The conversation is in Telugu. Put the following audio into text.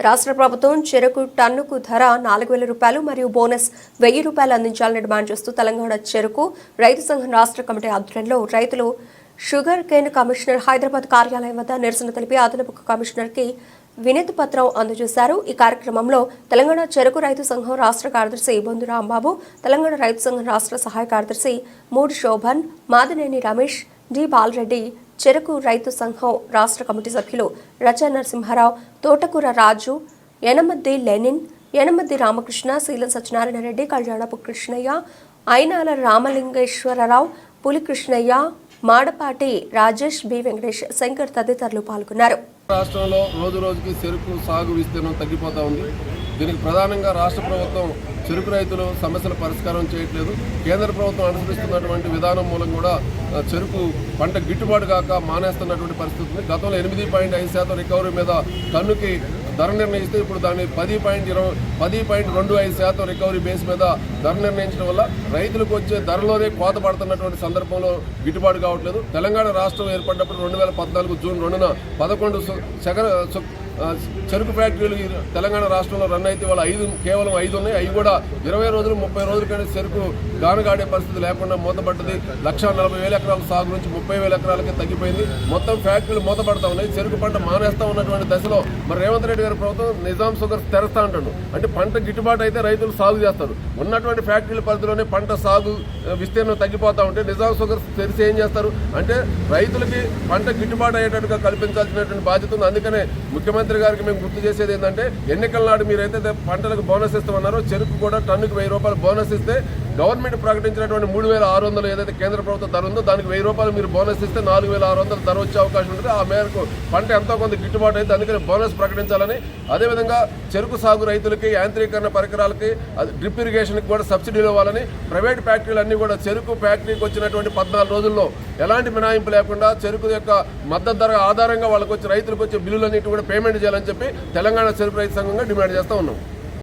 రాష్ట్ర ప్రభుత్వం చెరకు టన్నుకు ధర నాలుగు వేల రూపాయలు మరియు బోనస్ వెయ్యి రూపాయలు అందించాలని డిమాండ్ చేస్తూ తెలంగాణ చెరకు రైతు సంఘం రాష్ట్ర కమిటీ ఆధ్వర్యంలో రైతులు షుగర్ కేన్ కమిషనర్ హైదరాబాద్ కార్యాలయం వద్ద నిరసన తెలిపి అదనపు కమిషనర్కి వినతి పత్రం అందజేశారు. ఈ కార్యక్రమంలో తెలంగాణ చెరకు రైతు సంఘం రాష్ట్ర కార్యదర్శి బొందు రాంబాబు తెలంగాణ రైతు సంఘం రాష్ట్ర సహాయ కార్యదర్శి మూడు శోభన్ మాదినేని రమేష్ డి బాలరెడ్డి చెరకు రైతు సంఘం రాష్ట్ర కమిటీ సభ్యులు రచ నరసింహారావు తోటకూర రాజు యనమద్ది లెనిన్ యనమద్ది రామకృష్ణ శీలం సత్యనారాయణ రెడ్డి కళ్యాణపు కృష్ణయ్య అయినాల రామలింగేశ్వరరావు పులి కృష్ణయ్య మాడపాటి రాజేష్ బి వెంకటేష్ శంకర్ తదితరులు పాల్గొన్నారు. రాష్ట్రంలో రోజు రోజుకి చెరుకు సాగు విస్తీర్ణం తగ్గిపోతా ఉంది. దీనికి ప్రధానంగా రాష్ట్ర ప్రభుత్వం చెరుకు రైతులు సమస్యల పరిష్కారం చేయట్లేదు. కేంద్ర ప్రభుత్వం అనుసరిస్తున్నటువంటి విధానం మూలం కూడా చెరుకు పంట గిట్టుబాటు కాక మానేస్తున్నటువంటి పరిస్థితి ఉంది. గతంలో ఎనిమిది పాయింట్ ఐదు శాతం రికవరీ మీద కన్నుకి ధర నిర్ణయిస్తే ఇప్పుడు దాన్ని పది పాయింట్ ఇరవై పది పాయింట్ రెండు ఐదు శాతం రికవరీ బేస్ మీద ధర నిర్ణయించడం వల్ల రైతులకు వచ్చే ధరలోనే కోత పడుతున్నటువంటి సందర్భంలో గిట్టుబాటు కావట్లేదు. తెలంగాణ రాష్ట్రం ఏర్పడినప్పుడు రెండు వేల పద్నాలుగు జూన్ రెండున పదకొండు సు- చెరుకు ఫ్యాక్టరీలు తెలంగాణ రాష్ట్రంలో రన్ అయితే వాళ్ళ ఐదు కేవలం ఐదు ఉన్నాయి. అవి కూడా ఇరవై రోజులు ముప్పై రోజుల కంటే చెరుకు గానగాడే పరిస్థితి లేకుండా మూతపడ్డది. లక్ష నలభై వేల ఎకరాల సాగు నుంచి ముప్పై వేల ఎకరాలకి తగ్గిపోయింది. మొత్తం ఫ్యాక్టరీలు మూతపడతా ఉన్నాయి. చెరుకు పంట మానేస్తా ఉన్నటువంటి దశలో మరి రేవంత్ రెడ్డి గారి ప్రభుత్వం నిజాం షుగర్ తెరస్తా అంటాడు. అంటే పంట గిట్టుబాటు అయితే రైతులు సాగు చేస్తారు. ఉన్నటువంటి ఫ్యాక్టరీల పరిధిలోనే పంట సాగు విస్తీర్ణం తగ్గిపోతూ ఉంటే నిజాం షుగర్ తెరిచి ఏం చేస్తారు? అంటే రైతులకి పంట గిట్టుబాటు అయ్యేటట్టుగా కల్పించాల్సినటువంటి బాధ్యత ఉంది. అందుకనే ముఖ్యమంత్రి గారికి మేము గుర్తు చేసేది ఏంటంటే ఎన్నికల నాడు మీరైతే పంటలకు బోనస్ ఇస్తామన్నారో చెరుకు కూడా టన్నుకు వెయ్యి రూపాయలు బోనస్ ఇస్తే గవర్నమెంట్ ప్రకటించినటువంటి మూడు వేల ఆరు వందలు ఏదైతే కేంద్ర ప్రభుత్వం ధర ఉందో దానికి వెయ్యి రూపాయలు మీరు బోనస్ ఇస్తే నాలుగు వేల ఆరు వందలు ధర వచ్చే అవకాశం ఉంటుంది. ఆ మేరకు పంట ఎంతో కొంత గిట్టుబాటు అయితే అందుకని బోనస్ ప్రకటించాలని. అదేవిధంగా చెరుకు సాగు రైతులకి యాంత్రీకరణ పరికరాలకి డ్రిప్ ఇరిగేషన్కి కూడా సబ్సిడీలు ఇవ్వాలని. ప్రైవేట్ ఫ్యాక్టరీలు అన్నీ కూడా చెరుకు ఫ్యాక్టరీకి వచ్చినటువంటి పద్నాలుగు రోజుల్లో ఎలాంటి మినహాయింపు లేకుండా చెరుకు యొక్క మద్దతు ధర ఆధారంగా వాళ్ళకి వచ్చి రైతులకు వచ్చే బిల్లులన్నింటి కూడా పేమెంట్ చేయాలని చెప్పి తెలంగాణ చెరుకు రైతు సంఘంగా డిమాండ్ చేస్తూ ఉన్నాం.